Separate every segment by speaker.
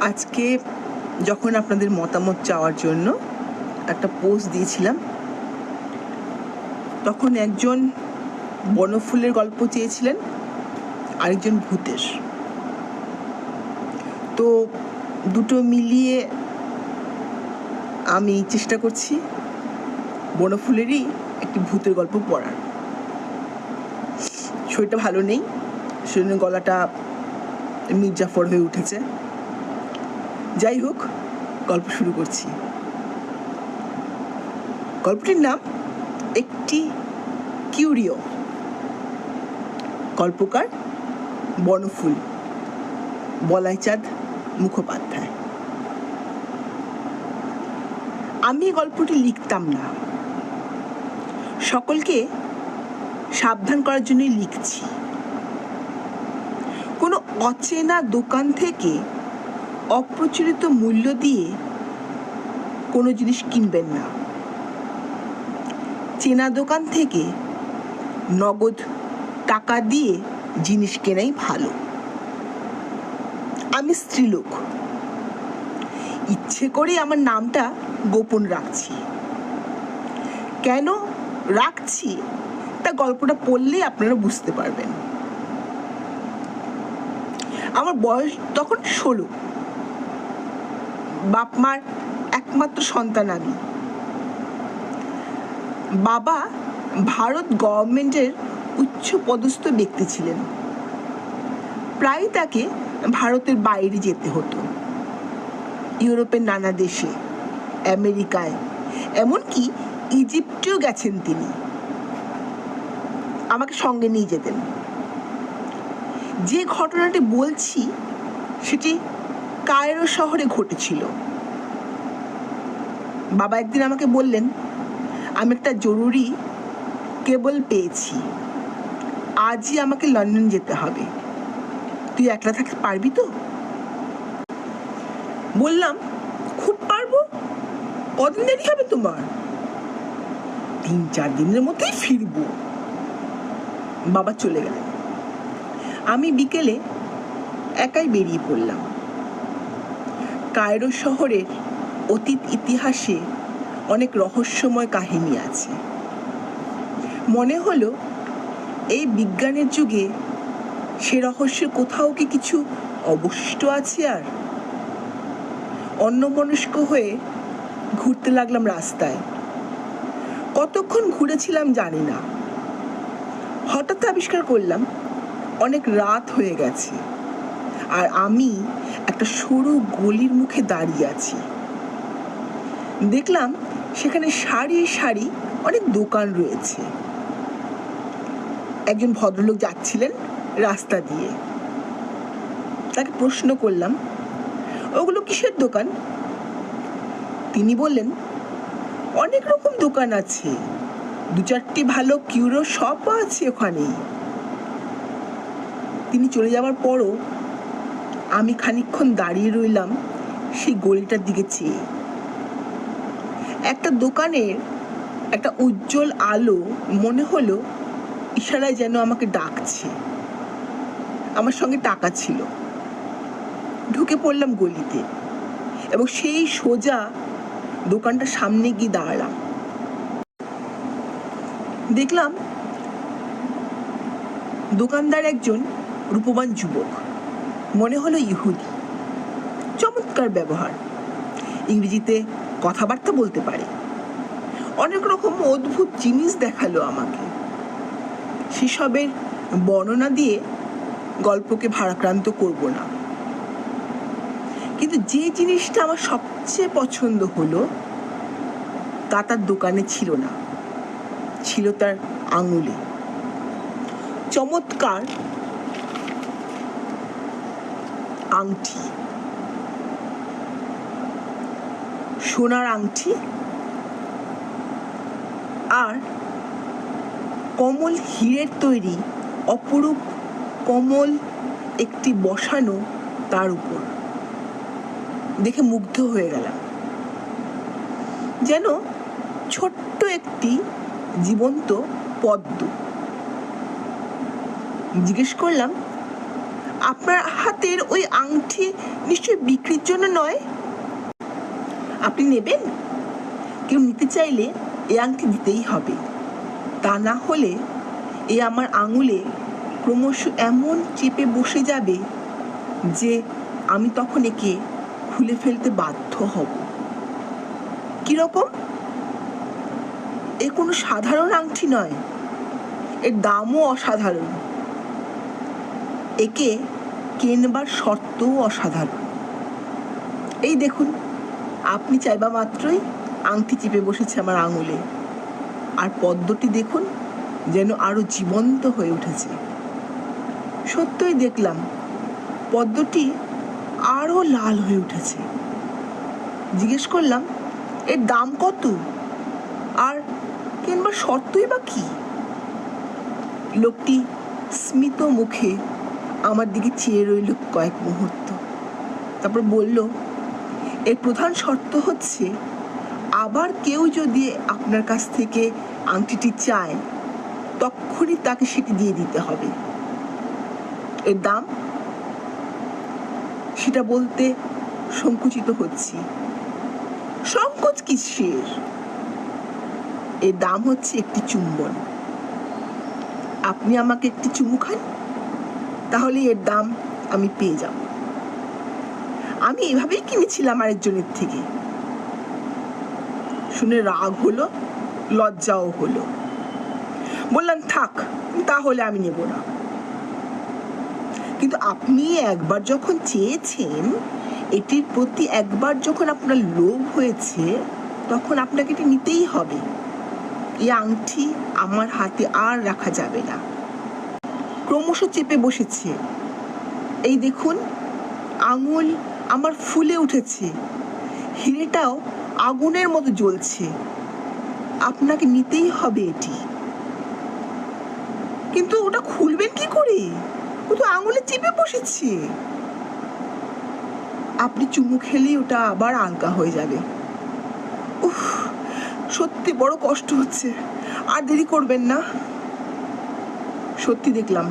Speaker 1: আজকে যখন আপনাদের মতামত চাওয়ার জন্য একটা পোস্ট দিয়েছিলাম, তখন একজন বনফুলের গল্প চেয়েছিলেন, আরেকজন ভূতের। তো দুটো মিলিয়ে আমি চেষ্টা করছি বনফুলেরই একটি ভূতের গল্প পড়ার। শরীরটা ভালো নেই, সেজন্য গলাটা মির্জাফর হয়ে উঠেছে। যাই হোক, গল্প শুরু করছি। গল্পটির নাম একটি কিউরিও। গল্পকার বনফুল, বলাইচাঁদ মুখোপাধ্যায়। আমি গল্পটি লিখতাম না। সকলকে সাবধান করার জন্যই লিখছি। কোনো অচেনা দোকান থেকে অপ্রচলিত মূল্য দিয়ে কোনো জিনিস কিনবেন না। চেনা দোকান থেকে নগদ টাকা দিয়ে জিনিস কেনাই ভালো। আমি স্ত্রীলোক। ইচ্ছে করে আমার নামটা গোপন রাখছি। কেন রাখছি? তা গল্পটা পড়লেই আপনারা বুঝতে পারবেন। আমার বয়স তখন ষোলো। বাপ মার একমাত্র সন্তান আমি। বাবা ভারত গভর্নমেন্টের উচ্চ পদস্থ ব্যক্তি ছিলেন। প্রায় তাকে ভারতের বাইরে যেতে হতো। ইউরোপের নানা দেশে, আমেরিকায়, এমনকি ইজিপ্টেও গেছেন তিনি। আমাকে সঙ্গে নিয়ে যেতেন। যে ঘটনাটি বলছি, সেটি কায়রো শহরে ঘটেছিল। বাবা একদিন আমাকে বললেন, আমি একটা জরুরি কেবল পেয়েছি। আজই আমাকে লন্ডন যেতে হবে। তুই একলা থাকতে পারবি তো? বললাম, খুব পারব। কদিন দেরি হবে তোমার? তিন চার দিনের মধ্যেই ফিরবো। বাবা চলে গেলেন। আমি বিকেলে একাই বেরিয়ে পড়লাম। কায়রো শহরের অতীত ইতিহাসে অনেক রহস্যময় কাহিনী আছে। মনে হলো এই বিজ্ঞানের যুগে সে রহস্য কোথাও কি কিছু অবশিষ্ট আছে আর? অন্যমনস্ক হয়ে ঘুরতে লাগলাম রাস্তায়। কতক্ষণ ঘুরেছিলাম জানি না। হঠাৎ আবিষ্কার করলাম, অনেক রাত হয়ে গেছে। আর আমি একটা সরু গলির মুখে দাঁড়িয়ে আছি। দেখলাম সেখানে সারি সারি অনেক দোকান রয়েছে। একজন ভদ্রলোক যাচ্ছিলেন রাস্তা দিয়ে। তাকে প্রশ্ন করলাম, ওগুলো কিসের দোকান? তিনি বললেন, অনেক রকম দোকান আছে। দু চারটি ভালো কিউরো শপও আছে ওখানেই। তিনি চলে যাওয়ার পরও আমি খানিকক্ষণ দাঁড়িয়ে রইলাম সেই গলিটার দিকে চেয়ে। একটা দোকানের একটা উজ্জ্বল আলো মনে হলো ইশারায় যেন আমাকে ডাকছে। আমার সঙ্গে টাকা ছিল। ঢুকে পড়লাম গলিতে এবং সেই সোজা দোকানটার সামনে গিয়ে দাঁড়ালাম। দেখলাম দোকানদার একজন রূপবান যুবক। মনে হলো ইহুদি। চমৎকার ব্যবহার। ইংরেজিতে কথাবার্তা বলতে পারে। অনেক রকম অদ্ভুত জিনিস দেখাল আমাকে। সেসবের বর্ণনা দিয়ে গল্পকে ভারাক্রান্ত করব না। কিন্তু যে জিনিসটা আমার সবচেয়ে পছন্দ হলো, তা তার দোকানে ছিল না। ছিল তার আঙুলে। চমৎকার আংটি। সোনার আংটি আর কমল হীরের তৈরি অপরূপ কমল একটি বসানো তার উপর। দেখে মুগ্ধ হয়ে গেলাম। যেন ছোট্ট একটি জীবন্ত পদ্ম। জিজ্ঞেস করলাম আপনার হাতের ওই আংটি নিশ্চয়ই বিক্রির জন্য নয়? আপনি নেবেন? কেউ নিতে চাইলে এ আংটি দিতেই হবে। তা না হলে এ আমার আঙুলে ক্রমশ এমন চেপে বসে যাবে যে আমি তখন একে খুলে ফেলতে বাধ্য হব। কীরকম এ কোনো সাধারণ আংটি নয়। এর দামও অসাধারণ। একে কেনবার শর্তও অসাধারণ। এই দেখুন, আপনি চাইবা মাত্রই আংটি চেপে বসেছে আমার আঙুলে। আর পদ্মটি দেখুন, যেন আরও জীবন্ত হয়ে উঠেছে। সত্যই দেখলাম, পদ্মটি আরও লাল হয়ে উঠেছে। জিজ্ঞেস করলাম, এর দাম কত? আর কিংবা শর্তই বা কি? লোকটি স্মিত মুখে আমার দিকে চেয়ে রইল কয়েক মুহূর্ত। তারপর বলল, এর প্রধান শর্ত হচ্ছে, আবার কেউ যদি আপনার কাছ থেকে আংটিটি চায় তখনই তাকে সেটি দিয়ে দিতে হবে। এর দাম? সেটা বলতে সংকুচিত হচ্ছি। সংকোচ কিসের? এর দাম হচ্ছে একটি চুম্বন। আপনি আমাকে একটি চুমু খান? তাহলে এর দাম আমি পেয়ে যাব। আমি এভাবেই কিনেছিলাম আরেকজনের থেকে। শুনে রাগ হলো, লজ্জাও হলো। বললাম, থাক, তাহলে আমি নেব না। কিন্তু আপনি একবার যখন চেয়েছেন, এটির প্রতি একবার যখন আপনার লোভ হয়েছে, তখন আপনাকে এটি নিতেই হবে। এই আংটি আমার হাতে আর রাখা যাবে না। ক্রমশ চেপে বসেছি। এই দেখুন, আঙুল আমার ফুলে উঠেছে। হিরেটাও আগুনের মতো জ্বলছে। আপনাকে নিতেই হবে এটি। কিন্তু ওটা খুলবেন কি করে? ও তো আঙুলে চেপে বসেছে। আপনি চুমু খেলেই ওটা আবার আলগা হয়ে যাবে। উফ, সত্যি বড় কষ্ট হচ্ছে। আর দেরি করবেন না। সত্যি দেখলাম।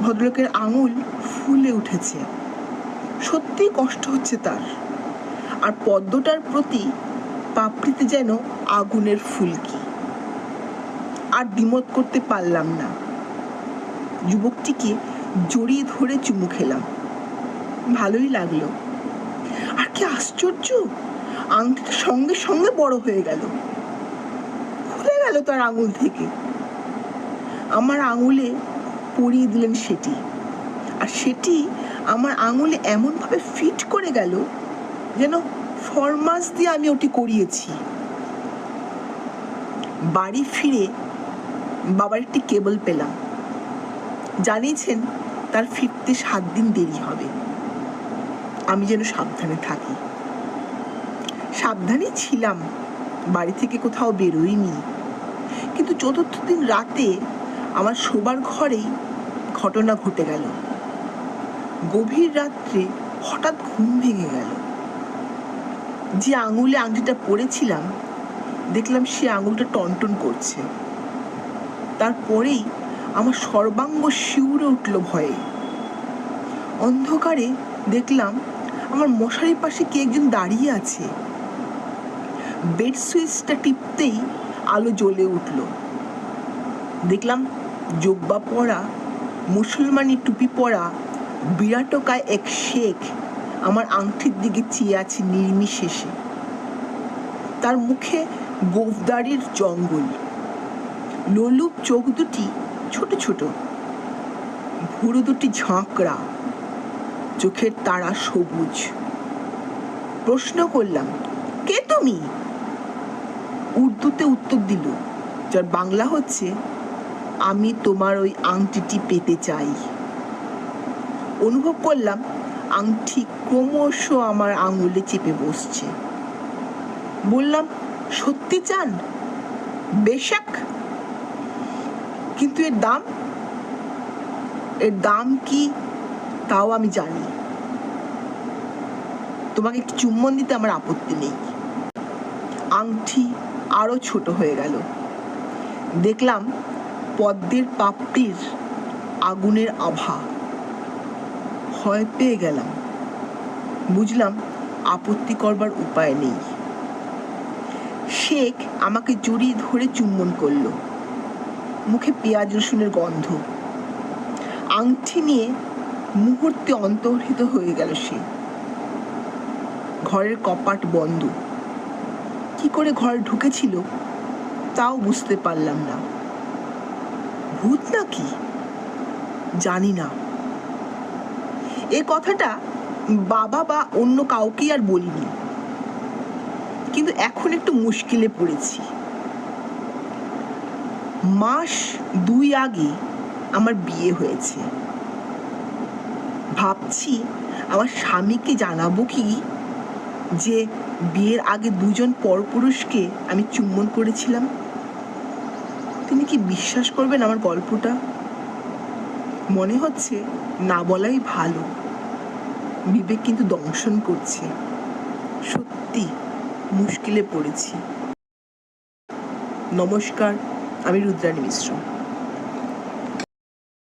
Speaker 1: ভদ্রলোকের আঙুল ফুলে উঠেছে। সত্যি কষ্ট হচ্ছে তার। আর পদ্মটার প্রতি পাপড়িতে যেন আগুনের ফুলকি। আর দ্বিমত করতে পারলাম না। যুবকটিকে জড়িয়ে ধরে চুমু খেলাম। ভালোই লাগল। আর কি আশ্চর্য! আংটিটা সঙ্গে সঙ্গে বড় হয়ে গেল। খুলে গেল তার আঙুল থেকে। আমার আঙুলে পরিয়ে দিলেন সেটি। আর সেটি আমার আঙুলে এমনভাবে ফিট করে গেল যেন ফরমাস দিয়ে আমি ওটি করিয়েছি। বাড়ি ফিরে বাবার একটি কেবল পেলাম। জানিয়েছেন তার ফিরতে সাত দিন দেরি হবে। আমি যেন সাবধানে থাকি। সাবধানে ছিলাম। বাড়ি থেকে কোথাও বেরোইনি। কিন্তু চতুর্থ দিন রাতে আমার শোবার ঘরেই ঘটনা ঘটে গেল। গভীর রাত্রে হঠাৎ ঘুম ভেঙে গেল। যে আঙুলে আংটিটা পরেছিলাম, দেখলাম সে আঙুলটা টনটন করছে। তারপরেই আমার সর্বাঙ্গ শিউরে উঠল ভয়ে। অন্ধকারে দেখলাম আমার মশারির পাশে কে একজন দাঁড়িয়ে আছে। বেড সুইচটা টিপতেই আলো জ্বলে উঠল। দেখলাম জোব্বা পরা মুসলমানি টুপি পরা, বিরাটকায় এক শেখ আমার আংটির দিকে চেয়ে আছে নির্মিশেষে তার মুখে গোফদারির জঙ্গল। লোলুপ চোখ দুটি ছোট ছোট, ভুরু দুটি ঝাঁকড়া, চোখের তারা সবুজ। প্রশ্ন করলাম, কে তুমি? উর্দুতে উত্তর দিল, যার বাংলা হচ্ছে আমি তোমার ওই আংটিটি পেতে চাই। অনুভব করলাম, আংটি ক্রমশ আমার আঙুলে চেপে বসছে। বললাম, সত্যি চান? বেশাক। কিন্তু এর দাম? এর দাম কি? তাও আমি জানি। তোমাকে একটু চুম্বন দিতে আমার আপত্তি নেই। আংটি আরও ছোট হয়ে গেল। দেখলাম পদ্মের পাপড়ির আগুনের আভা। ভয় পেয়ে গেলাম। বুঝলাম আপত্তি করবার উপায় নেই। শেখ আমাকে জড়িয়ে ধরে চুম্বন করল। মুখে পেঁয়াজ রসুনের গন্ধ। আংটি নিয়ে মুহূর্তে অন্তর্হিত হয়ে গেল সে। ঘরের কপাট বন্ধ। কি করে ঘরে ঢুকেছিল তাও বুঝতে পারলাম না। ভূত নাকি জানি না। এ কথাটা বাবা বা অন্য কাউকেই আর বলিনি। কিন্তু এখন একটু মুশকিলে পড়েছি। মাস দুই আগে আমার বিয়ে হয়েছে। ভাবছি আমার স্বামীকে জানাব কি? যে বিয়ের আগে দুজন পরপুরুষকে আমি চুম্বন করেছিলাম। তিনি কি বিশ্বাস করবেন আমার গল্পটা? মনে হচ্ছে না বলাই ভালো। বিবেক কিন্তু দংশন করছে। সত্যি মুশকিলে পড়েছি। নমস্কার, আমি রুদ্রাণী মিশ্র।